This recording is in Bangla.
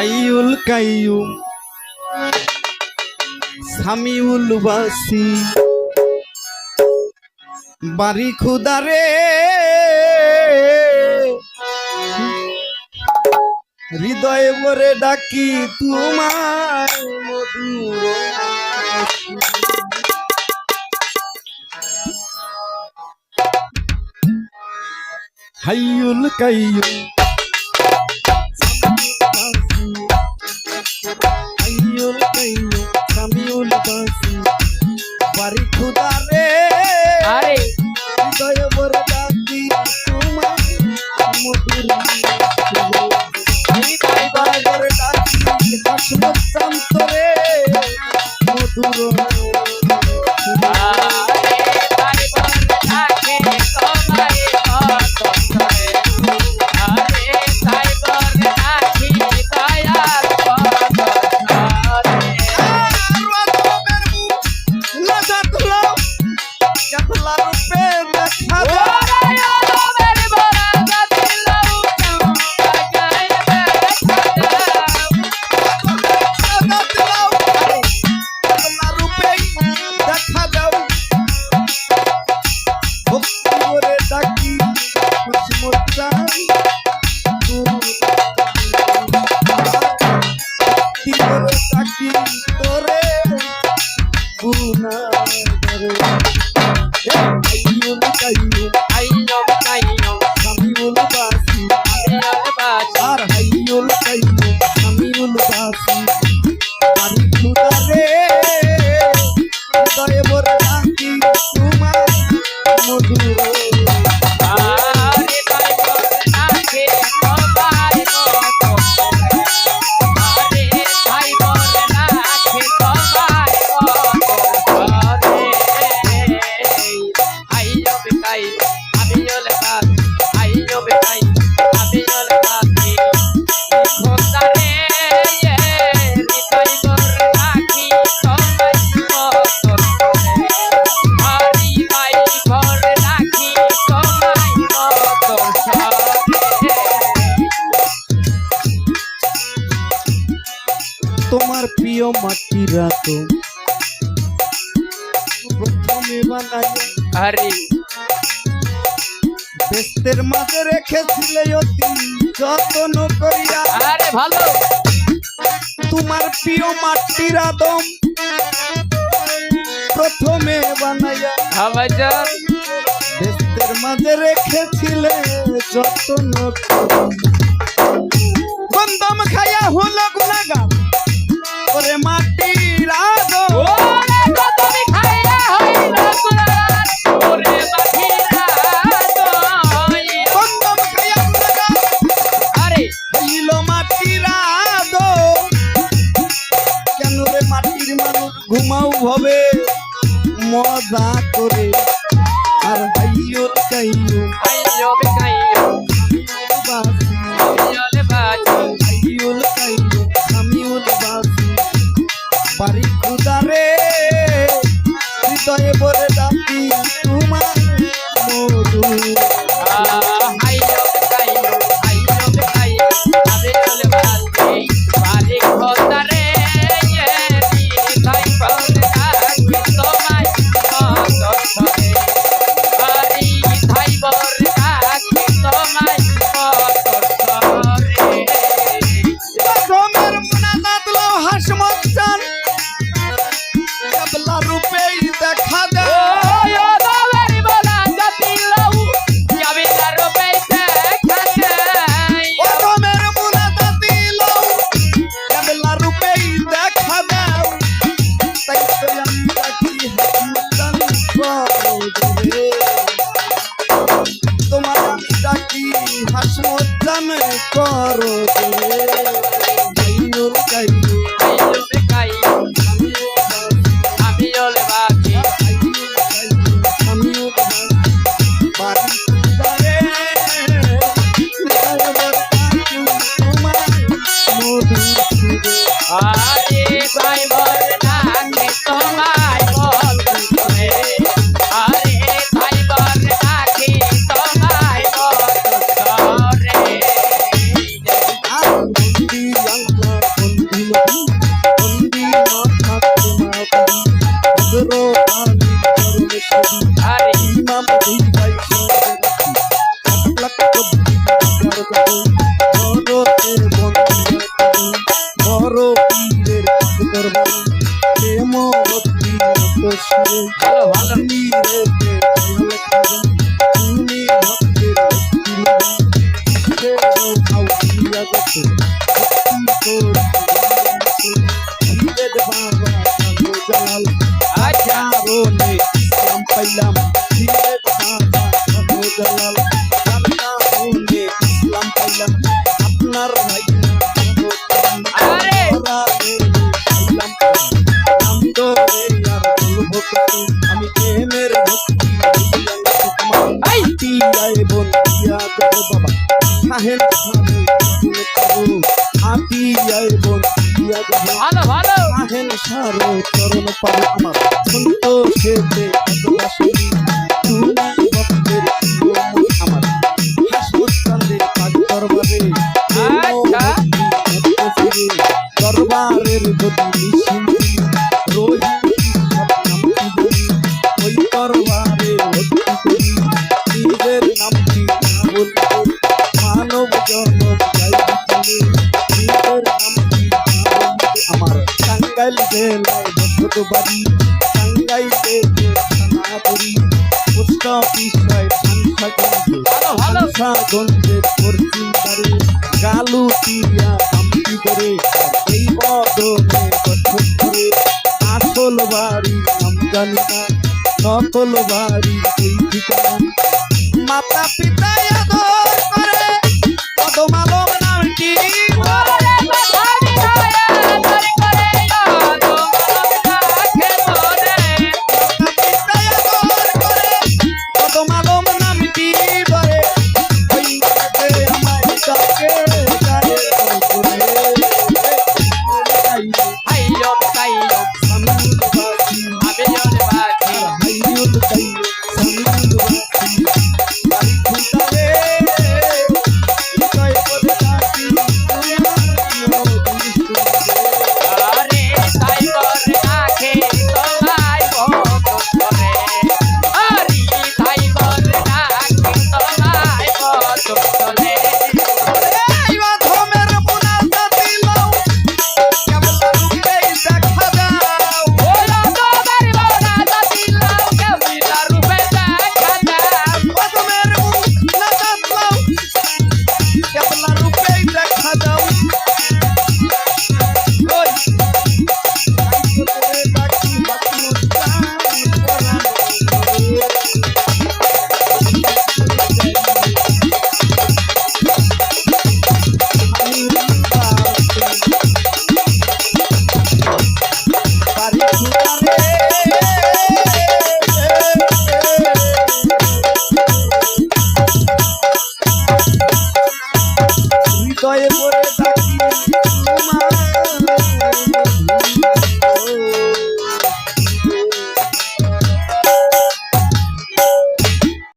হাইউল কাইয়ুম সামিউল বাসি বাড়ি খুদারে হৃদয় মরে ডাকি তোমার মধুর হাইউল কাইয়ুম Love সাজাও ভক্তি করে ডাকি ভক্তি করে ডাকি তোরে। গুরু না প্রথমে বানাইয়া আরে। বেস্তের মাঝে রেখেছিলে অতি যত্ন করিয়া। আরে ভালো। তোমার প্রিয় মাটির আদম প্রথমে বানাইয়া। হাবাজার বেস্তের মাঝে রেখেছিলে যত্ন করিয়া। হবে। মজা করে আর হাইও কাইও আইলাম আপনার ভাই আরে আইলাম নাম তো আর বলব আমি প্রেমের ভক্তি আই তিয়াই বোন তিয়া তো আমার সন্তোষে টাঙ্গাইল জেলায় বসত বাড়ি টাঙ্গাইলে বাড়ি আমজানি না বাড়ি মাতা পিতা করে কত মালম নামটি